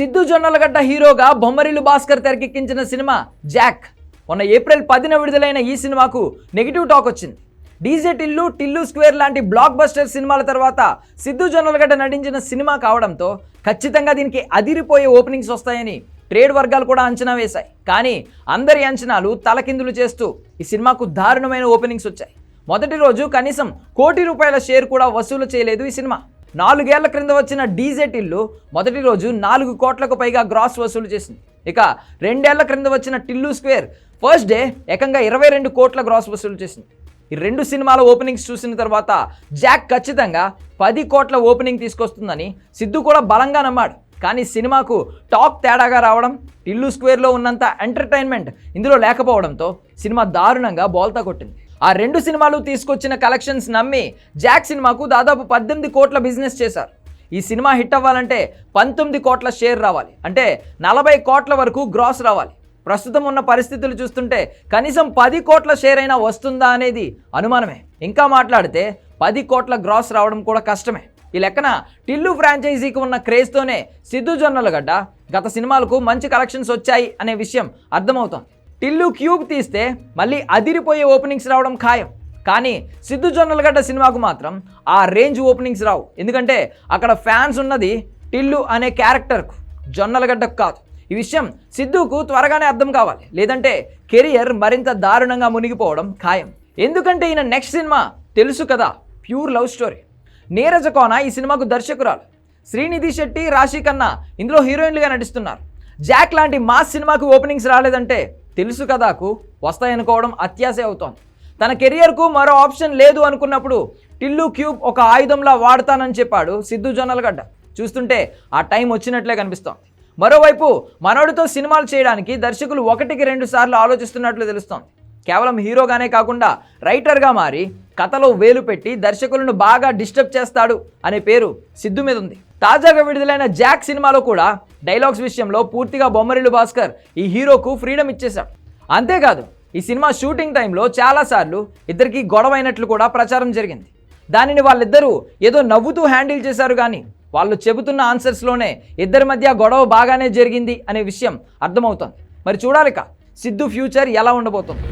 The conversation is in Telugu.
సిద్ధు జొన్నలగడ్డ హీరోగా బొమ్మరిల్లు భాస్కర్ తెరకెక్కించిన సినిమా జాక్. మొన్న ఏప్రిల్ పదిన విడుదలైన ఈ సినిమాకు నెగిటివ్ టాక్ వచ్చింది. డీజే టిల్లు టిల్లు స్క్వేర్ లాంటి బ్లాక్ బస్టర్ సినిమాల తర్వాత సిద్ధు జొన్నలగడ్డ నటించిన సినిమా కావడంతో ఖచ్చితంగా దీనికి అదిరిపోయే ఓపెనింగ్స్ వస్తాయని ట్రేడ్ వర్గాలు కూడా అంచనా వేశాయి. కానీ అందరి అంచనాలు తలకిందులు చేస్తూ ఈ సినిమాకు దారుణమైన ఓపెనింగ్స్ వచ్చాయి. మొదటి రోజు కనీసం కోటి రూపాయల షేర్ కూడా వసూలు చేయలేదు ఈ సినిమా. నాలుగేళ్ళ క్రింద వచ్చిన డీజే టిల్లు మొదటి రోజు నాలుగు కోట్లకు పైగా గ్రాస్ వసూలు చేసింది. ఇక రెండేళ్ళ క్రింద వచ్చిన టిల్లు స్క్వేర్ ఫస్ట్ డే ఏకంగా ఇరవై రెండు కోట్ల గ్రాస్ వసూలు చేసింది. ఈ రెండు సినిమాల ఓపెనింగ్స్ చూసిన తర్వాత జాక్ ఖచ్చితంగా పది కోట్ల ఓపెనింగ్ తీసుకొస్తుందని సిద్ధు కూడా బలంగా నమ్మాడు. కానీ సినిమాకు టాక్ తేడాగా రావడం టిల్లు స్క్వేర్లో ఉన్నంత ఎంటర్టైన్మెంట్ ఇందులో లేకపోవడంతో సినిమా దారుణంగా బోల్తా కొట్టింది. ఆ రెండు సినిమాలు తీసుకొచ్చిన కలెక్షన్స్ నమ్మి జాక్ సినిమాకు దాదాపు పద్దెనిమిది కోట్ల బిజినెస్ చేశారు. ఈ సినిమా హిట్ అవ్వాలంటే పంతొమ్మిది కోట్ల షేర్ రావాలి. అంటే నలభై కోట్ల వరకు గ్రాస్ రావాలి. ప్రస్తుతం ఉన్న పరిస్థితులు చూస్తుంటే కనీసం పది కోట్ల షేర్ అయినా వస్తుందా అనేది అనుమానమే. ఇంకా మాట్లాడితే పది కోట్ల గ్రాస్ రావడం కూడా కష్టమే. ఈ లెక్కన టిల్లు ఫ్రాంచైజీకి ఉన్న క్రేజ్తోనే సిద్ధు జొన్నలగడ్డ గత సినిమాలకు మంచి కలెక్షన్స్ వచ్చాయి అనే విషయం అర్థమవుతోంది. టిల్లు క్యూబ్ తీస్తే మళ్ళీ అదిరిపోయే ఓపెనింగ్స్ రావడం ఖాయం. కానీ సిద్ధు జొన్నలగడ్డ సినిమాకు మాత్రం ఆ రేంజ్ ఓపెనింగ్స్ రావు. ఎందుకంటే అక్కడ ఫ్యాన్స్ ఉన్నది టిల్లు అనే క్యారెక్టర్కు జొన్నలగడ్డకు కాదు. ఈ విషయం సిద్ధుకు త్వరగానే అర్థం కావాలి. లేదంటే కెరియర్ మరింత దారుణంగా మునిగిపోవడం ఖాయం. ఎందుకంటే ఈయన నెక్స్ట్ సినిమా తెలుసు కదా pure love story. Neeraja Kona ఈ సినిమాకు దర్శకురాలు. శ్రీనిధి శెట్టి రాశి ఖన్నా ఇందులో హీరోయిన్లుగా నటిస్తున్నారు. జాక్ లాంటి మాస్ సినిమాకు ఓపెనింగ్స్ రాలేదంటే తెలుసు కదాకు వస్తాయనుకోవడం అత్యాశే అవుతోంది. తన కెరియర్కు మరో ఆప్షన్ లేదు అనుకున్నప్పుడు టిల్లు క్యూబ్ ఒక ఆయుధంలా వాడతానని చెప్పాడు సిద్ధు జొన్నలగడ్డ. చూస్తుంటే ఆ టైం వచ్చినట్లే కనిపిస్తోంది. మరోవైపు మనోడితో సినిమాలు చేయడానికి దర్శకులు ఒకటికి రెండు సార్లు ఆలోచిస్తున్నట్లు తెలుస్తోంది. కేవలం హీరోగానే కాకుండా రైటర్గా మారి కథలో వేలు పెట్టి దర్శకులను బాగా డిస్టర్బ్ చేస్తాడు అనే పేరు సిద్ధు మీద ఉంది. తాజాగా విడుదలైన జాక్ సినిమాలో కూడా డైలాగ్స్ విషయంలో పూర్తిగా బొమ్మరిల్లు భాస్కర్ ఈ హీరోకు ఫ్రీడమ్ ఇచ్చేశాడు. అంతేకాదు ఈ సినిమా షూటింగ్ టైంలో చాలాసార్లు ఇద్దరికి గొడవ అయినట్లు కూడా ప్రచారం జరిగింది. దానిని వాళ్ళిద్దరూ ఏదో నవ్వుతూ హ్యాండిల్ చేశారు కానీ వాళ్ళు చెబుతున్న ఆన్సర్స్లోనే ఇద్దరి మధ్య గొడవ బాగానే జరిగింది అనే విషయం అర్థమవుతోంది. మరి చూడాలిక సిద్ధు ఫ్యూచర్ ఎలా ఉండబోతుంది?